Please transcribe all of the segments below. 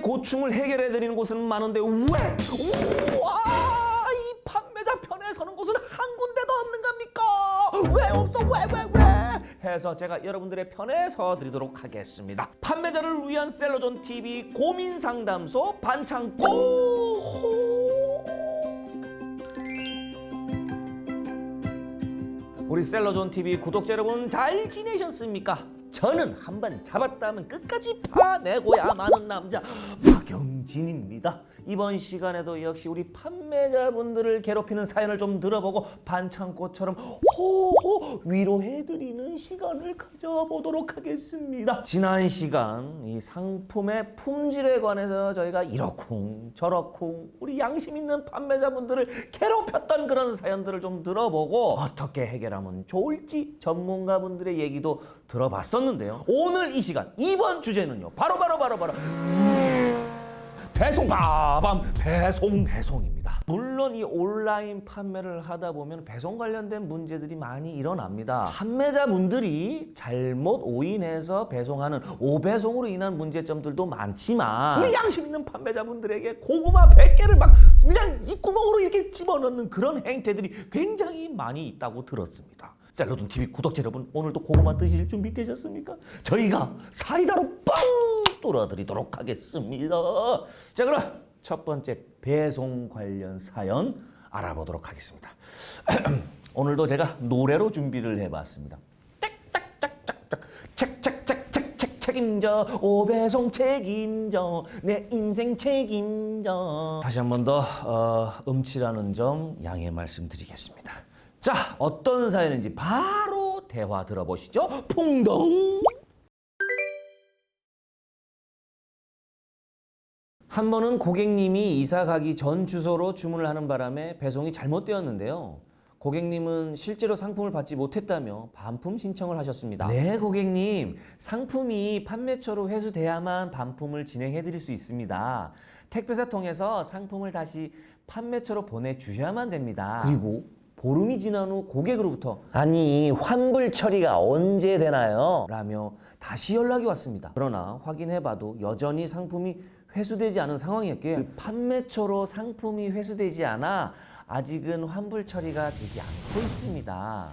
고충을 해결해 드리는 곳은 많은데 왜? 우와 이 판매자 편에 서는 곳은 한 군데도 없는 겁니까? 왜 없어? 왜 왜 왜? 해서 제가 여러분들의 편에 서 드리도록 하겠습니다. 판매자를 위한 셀러존 TV 고민 상담소 반창고. 우리 셀러존 TV 구독자 여러분 잘 지내셨습니까? 저는 한 번 잡았다면 끝까지 파내고야 마는 남자 박영진입니다. 이번 시간에도 역시 우리 판매자분들을 괴롭히는 사연을 좀 들어보고 반창고처럼 호호 위로해드리는 시간을 가져보도록 하겠습니다. 지난 시간 이 상품의 품질에 관해서 저희가 이러쿵 저러쿵 우리 양심 있는 판매자분들을 괴롭혔던 그런 사연들을 좀 들어보고 어떻게 해결하면 좋을지 전문가분들의 얘기도 들어봤었는데요. 오늘 이 시간 이번 주제는요. 바로 바로 바로 바로 배송 빠밤 배송 배송입니다. 물론 이 온라인 판매를 하다 보면 배송 관련된 문제들이 많이 일어납니다. 판매자분들이 잘못 오인해서 배송하는 오배송으로 인한 문제점들도 많지만 우리 양심 있는 판매자분들에게 고구마 100개를 막 그냥 입구멍으로 이렇게 집어넣는 그런 행태들이 굉장히 많이 있다고 들었습니다. 셀러돈 TV 구독자 여러분 오늘도 고구마 드실 준비 되셨습니까? 저희가 사이다로 빵 뚫어드리도록 하겠습니다. 자 그럼 첫 번째 배송 관련 사연 알아보도록 하겠습니다. 오늘도 제가 노래로 준비를 해봤습니다. 짝짝짝짝짝 책책책책책 책임져 오배송 책임져 내 인생 책임져 다시 한 번 더 어, 음치라는 점 양해 말씀드리겠습니다. 자 어떤 사연인지 바로 대화 들어보시죠. 풍덩. 한 번은 고객님이 이사 가기 전 주소로 주문을 하는 바람에 배송이 잘못되었는데요. 고객님은 실제로 상품을 받지 못했다며 반품 신청을 하셨습니다. 네, 고객님. 상품이 판매처로 회수돼야만 반품을 진행해 드릴 수 있습니다. 택배사 통해서 상품을 다시 판매처로 보내 주셔야만 됩니다. 그리고 보름이 지난 후 고객으로부터 아니 환불 처리가 언제 되나요? 라며 다시 연락이 왔습니다. 그러나 확인해봐도 여전히 상품이 회수되지 않은 상황이었기에 그 판매처로 상품이 회수되지 않아 아직은 환불 처리가 되지 않고 있습니다.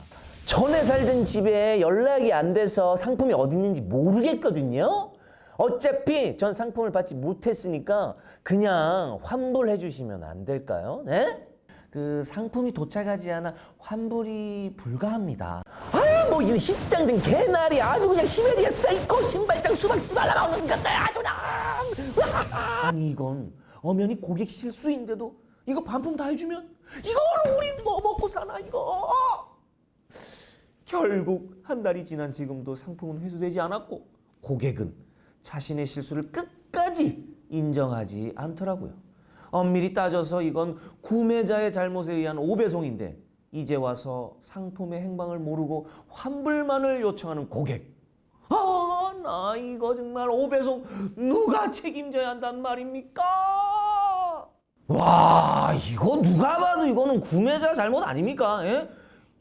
전에 살던 집에 연락이 안 돼서 상품이 어디 있는지 모르겠거든요. 어차피 전 상품을 받지 못했으니까 그냥 환불해 주시면 안 될까요? 네? 그 상품이 도착하지 않아 환불이 불가합니다. 아, 뭐 이런 십장생 개나리 아주 그냥 시베리아 사이코 신발장 수박 씨발라 것 같아 아니 이건 엄연히 고객 실수인데도 이거 반품 다 해주면 이걸 우리 뭐 먹고 사나 이거. 결국 한 달이 지난 지금도 상품은 회수되지 않았고 고객은 자신의 실수를 끝까지 인정하지 않더라고요. 엄밀히 따져서 이건 구매자의 잘못에 의한 오배송인데 이제 와서 상품의 행방을 모르고 환불만을 요청하는 고객. 아, 나 이거 정말 오배송 누가 책임져야 한단 말입니까? 와, 이거 누가 봐도 이거는 구매자 잘못 아닙니까? 예?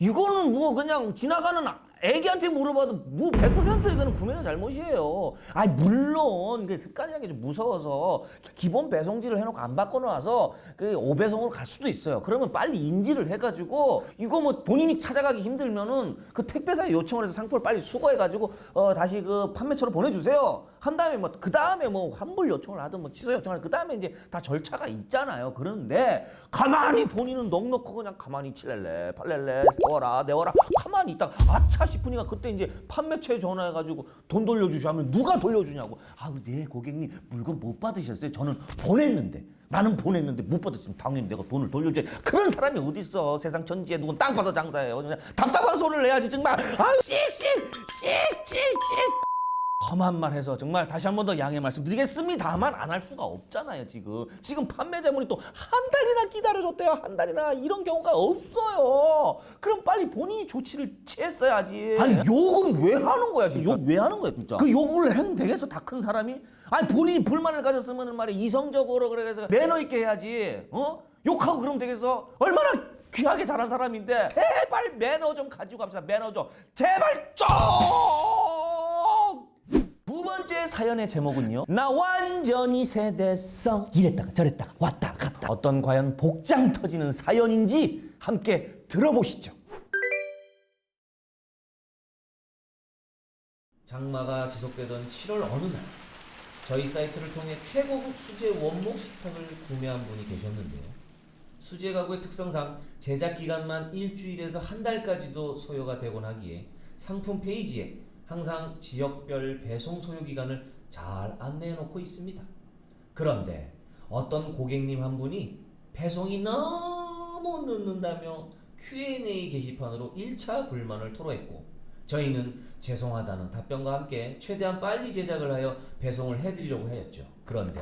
이거는 뭐 그냥 지나가는 애기한테 물어봐도 뭐 100% 이거는 구매자 잘못이에요. 아 물론 그 습관이라는 게 좀 무서워서 기본 배송지를 해놓고 안 바꿔놔서 그 오배송으로 갈 수도 있어요. 그러면 빨리 인지를 해가지고 이거 뭐 본인이 찾아가기 힘들면은 그 택배사에 요청을 해서 상품을 빨리 수거해가지고 어 다시 그 판매처로 보내주세요. 한 다음에 뭐 그 다음에 뭐 환불 요청을 하든 뭐 취소 요청을 그 다음에 이제 다 절차가 있잖아요. 그런데 가만히 본인은 넉넉하고 그냥 가만히 칠렐레 팔렐레 내워라 내워라 가만히 있다가 아차 싶으니까 그때 이제 판매처에 전화해가지고 돈 돌려주시 하면 누가 돌려주냐고. 아우 네 고객님 물건 못 받으셨어요? 저는 보냈는데. 나는 보냈는데 못 받았으면 당연히 내가 돈을 돌려줘 그런 사람이 어디 있어? 세상 천지에 누군 땅 받아 장사해요. 그냥 답답한 소리를 내야지 정말. 아우 씨씨 씨 씨 씨 험한 말 해서 정말 다시 한 번 더 양해 말씀드리겠습니다만 안 할 수가 없잖아요 지금. 지금 판매자분이 또 한 달이나 기다려줬대요. 한 달이나 이런 경우가 없어요. 그럼 빨리 본인이 조치를 취했어야지 아니 욕은 왜 하는 거야 지금? 욕 왜 하는 거야 진짜? 그 욕을 해도 되겠어 다 큰 사람이? 아니 본인이 불만을 가졌으면 말이야 이성적으로 그래서 매너 있게 해야지. 어? 욕하고 그러면 되겠어? 얼마나 귀하게 자란 사람인데 제발 매너 좀 가지고 갑시다 매너 좀. 제발 좀! 두 번째 사연의 제목은요. 나 완전히 세대성. 이랬다가 저랬다가 왔다 갔다. 어떤 과연 복장 터지는 사연인지 함께 들어보시죠. 장마가 지속되던 7월 어느 날 저희 사이트를 통해 최고급 수제 원목 식탁을 구매한 분이 계셨는데요. 수제 가구의 특성상 제작 기간만 일주일에서 한 달까지도 소요가 되곤 하기에 상품 페이지에 항상 지역별 배송 소요 기간을 잘 안내해 놓고 있습니다. 그런데 어떤 고객님 한 분이 배송이 너무 늦는다며 Q&A 게시판으로 1차 불만을 토로했고 저희는 죄송하다는 답변과 함께 최대한 빨리 제작을 하여 배송을 해드리려고 하였죠. 그런데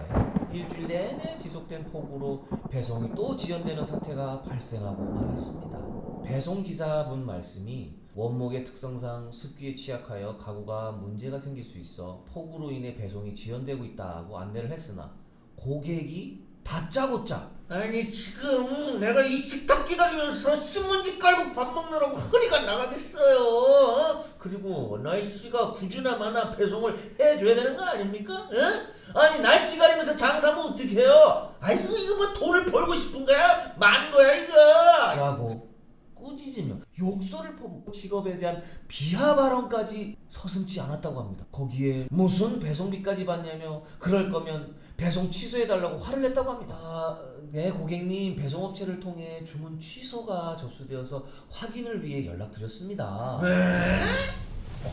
일주일 내내 지속된 폭우로 배송이 또 지연되는 사태가 발생하고 말았습니다. 배송 기사분 말씀이 원목의 특성상 습기에 취약하여 가구가 문제가 생길 수 있어 폭우로 인해 배송이 지연되고 있다고 안내를 했으나 고객이 다짜고짜 아니 지금 내가 이 식탁 기다리면서 신문지 깔고 밥 먹느라고 허리가 나가겠어요. 어? 그리고 날씨가 굳이나 마나 배송을 해줘야 되는 거 아닙니까? 에? 아니 날씨 가리면서 장사하면 어떡해요? 아이고 이거 뭐 돈을 벌고 싶은 거야? 만 거야 이거? 라고 꾸짖으며 욕설을 퍼붓고 직업에 대한 비하 발언까지 서슴지 않았다고 합니다. 거기에 무슨 배송비까지 받냐며 그럴 거면 배송 취소해달라고 화를 냈다고 합니다. 아, 네 고객님 배송업체를 통해 주문 취소가 접수되어서 확인을 위해 연락드렸습니다.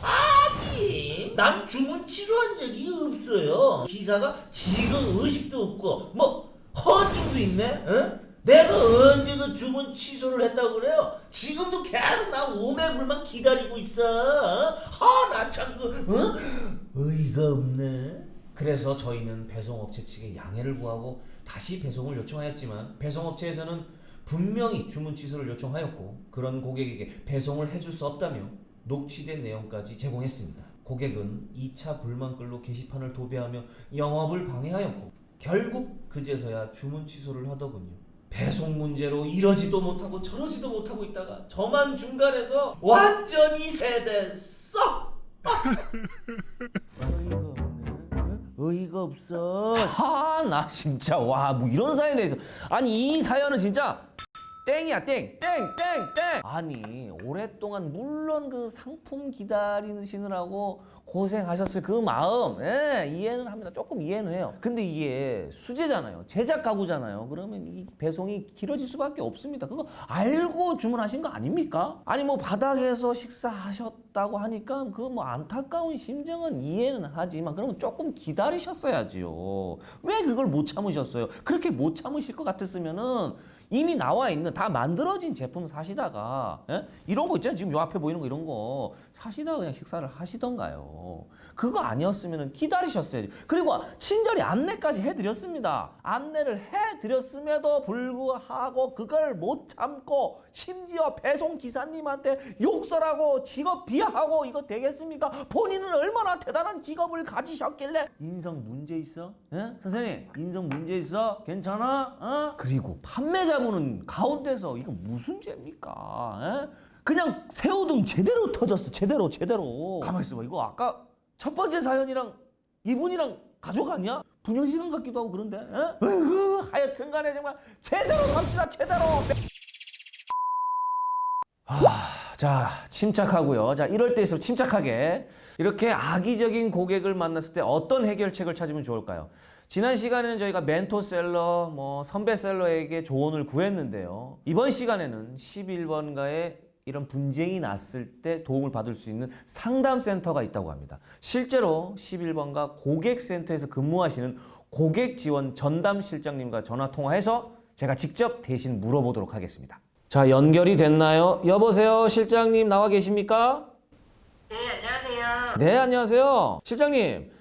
아니 난 주문 취소한 적이 없어요. 기사가 지금 의식도 없고 뭐 허증도 있네. 에? 내가 언제 그 주문 취소를 했다고 그래요? 지금도 계속 나 오매불만 기다리고 있어. 하나참 그 어? 어이가 없네. 그래서 저희는 배송업체 측에 양해를 구하고 다시 배송을 요청하였지만 배송업체에서는 분명히 주문 취소를 요청하였고 그런 고객에게 배송을 해줄 수 없다며 녹취된 내용까지 제공했습니다. 고객은 2차 불만글로 게시판을 도배하며 영업을 방해하였고 결국 그제서야 주문 취소를 하더군요. 배송 문제로 이러지도 못하고 저러지도 못하고 있다가 저만 중간에서 완전히 세대서 어이가 없어. 아, 나 진짜 와, 뭐 이런 사연에 대해서 아니 이 사연은 진짜 땡이야, 땡, 땡, 땡, 땡. 아니 오랫동안 물론 그 상품 기다리시느라고 고생하셨을 그 마음, 예, 이해는 합니다. 조금 이해는 해요. 근데 이게 수제잖아요, 제작 가구잖아요. 그러면 이 배송이 길어질 수밖에 없습니다. 그거 알고 주문하신 거 아닙니까? 아니 뭐 바닥에서 식사하셨다고 하니까 그 뭐 안타까운 심정은 이해는 하지만 그러면 조금 기다리셨어야지요. 왜 그걸 못 참으셨어요? 그렇게 못 참으실 것 같았으면은 이미 나와 있는 다 만들어진 제품 사시다가 예? 이런 거 있잖아요. 지금 요 앞에 보이는 거 이런 거 사시다가 그냥 식사를 하시던가요. 그거 아니었으면 기다리셨어야지. 그리고 친절히 안내까지 해드렸습니다. 안내를 해드렸음에도 불구하고 그걸 못 참고 심지어 배송 기사님한테 욕설하고 직업 비하하고 이거 되겠습니까? 본인은 얼마나 대단한 직업을 가지셨길래 인성 문제 있어? 예? 선생님 인성 문제 있어? 괜찮아? 어? 그리고 판매자 분은 가운데서 이거 무슨 죄입니까? 예? 그냥 새우등 제대로 터졌어 제대로 제대로 가만 있어봐 이거 아까 첫 번째 사연이랑 이분이랑 가족 아니야? 분연실험 같기도 하고 그런데 예? 으흐, 하여튼 간에 정말 제대로 삽시다 제대로 아, 자, 침착하고요. 자, 이럴 때일수록 침착하게 이렇게 악의적인 고객을 만났을 때 어떤 해결책을 찾으면 좋을까요? 지난 시간에는 저희가 멘토셀러, 뭐 선배셀러에게 조언을 구했는데요. 이번 시간에는 11번가에 이런 분쟁이 났을 때 도움을 받을 수 있는 상담센터가 있다고 합니다. 실제로 11번가 고객센터에서 근무하시는 고객 지원 전담 실장님과 전화 통화해서 제가 직접 대신 물어보도록 하겠습니다. 자, 연결이 됐나요? 여보세요, 실장님 나와 계십니까? 네, 안녕하세요. 네, 안녕하세요. 실장님.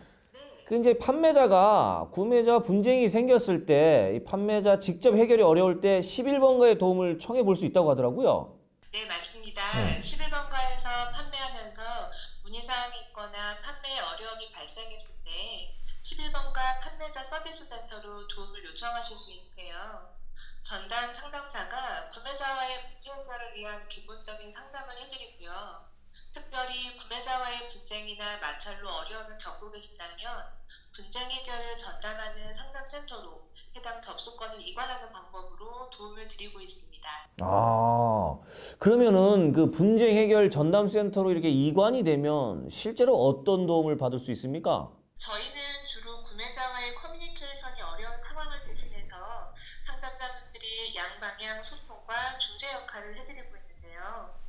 그 이제 판매자가 구매자 분쟁이 생겼을 때 이 판매자 직접 해결이 어려울 때 11번가의 도움을 청해 볼 수 있다고 하더라고요. 네, 맞습니다. 네. 11번가에서 판매하면서 문의사항이 있거나 판매에 어려움이 발생했을 때 11번가 판매자 서비스 센터로 도움을 요청하실 수 있는데요. 전담 상담사가 구매자와의 문제 해결을 위한 기본적인 상담을 해드리고요. 특별히 구매자와의 분쟁이나 마찰로 어려움을 겪고 계신다면 분쟁 해결을 전담하는 상담센터로 해당 접수권을 이관하는 방법으로 도움을 드리고 있습니다. 아, 그러면은 그 분쟁 해결 전담센터로 이렇게 이관이 되면 실제로 어떤 도움을 받을 수 있습니까? 저희는 주로 구매자와의 커뮤니케이션이 어려운 상황을 대신해서 상담자분들이 양방향 소통과 중재 역할을 해드리고 있는데요.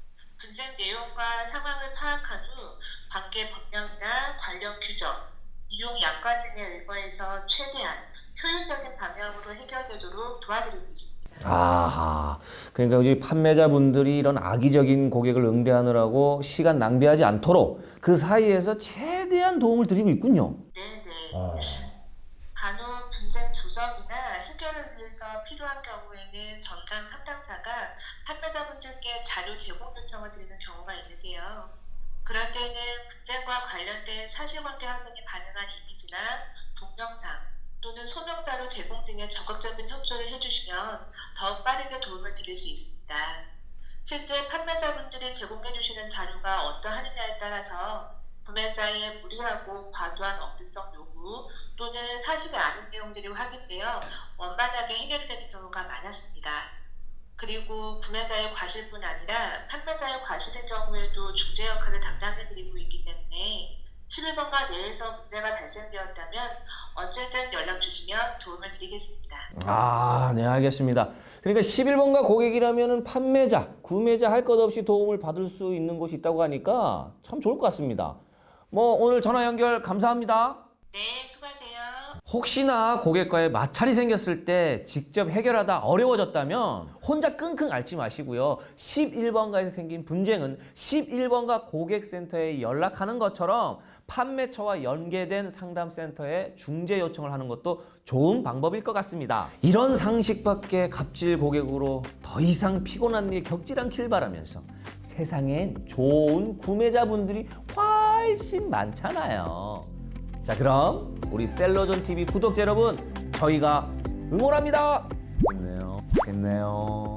분쟁 내용과 상황을 파악한 후 관계 법령이나 관련 규정, 이용 약관 등에 의거해서 최대한 효율적인 방향으로 해결되도록 도와드리고 있습니다. 아하. 그러니까 우리 판매자분들이 이런 악의적인 고객을 응대하느라고 시간 낭비하지 않도록 그 사이에서 최대한 도움을 드리고 있군요. 네네. 어. 간혹 분쟁 조정이나 해결을 위해서 필요한 전담 상담사가 판매자분들께 자료 제공 요청을 드리는 경우가 있는데요. 그럴 때는 분쟁과 관련된 사실관계 확인이 가능한 이미지나 동영상 또는 소명자료 제공 등의 적극적인 협조를 해주시면 더욱 빠르게 도움을 드릴 수 있습니다. 실제 판매자분들이 제공해주시는 자료가 어떠하느냐에 따라서 구매자의 무리하고 과도한 업무성 요구 또는 사실이 아닌 내용들이 확인되어 원만하게 해결되는 경우가 많았습니다. 그리고 구매자의 과실뿐 아니라 판매자의 과실의 경우에도 중재 역할을 담당해드리고 있기 때문에 11번가 내에서 문제가 발생되었다면 언제든 연락 주시면 도움을 드리겠습니다. 아, 네, 알겠습니다. 그러니까 11번가 고객이라면은 판매자, 구매자 할 것 없이 도움을 받을 수 있는 곳이 있다고 하니까 참 좋을 것 같습니다. 뭐 오늘 전화 연결 감사합니다. 네, 수고하세요. 혹시나 고객과의 마찰이 생겼을 때 직접 해결하다 어려워졌다면 혼자 끙끙 앓지 마시고요. 11번가에서 생긴 분쟁은 11번가 고객센터에 연락하는 것처럼 판매처와 연계된 상담센터에 중재 요청을 하는 것도 좋은 방법일 것 같습니다. 이런 상식밖에 갑질 고객으로 더 이상 피곤한 일 겪지 않길 바라면서 세상엔 좋은 구매자분들이 훨씬 많잖아요. 자 그럼 우리 셀러존 TV 구독자 여러분 저희가 응원합니다. 됐네요. 됐네요.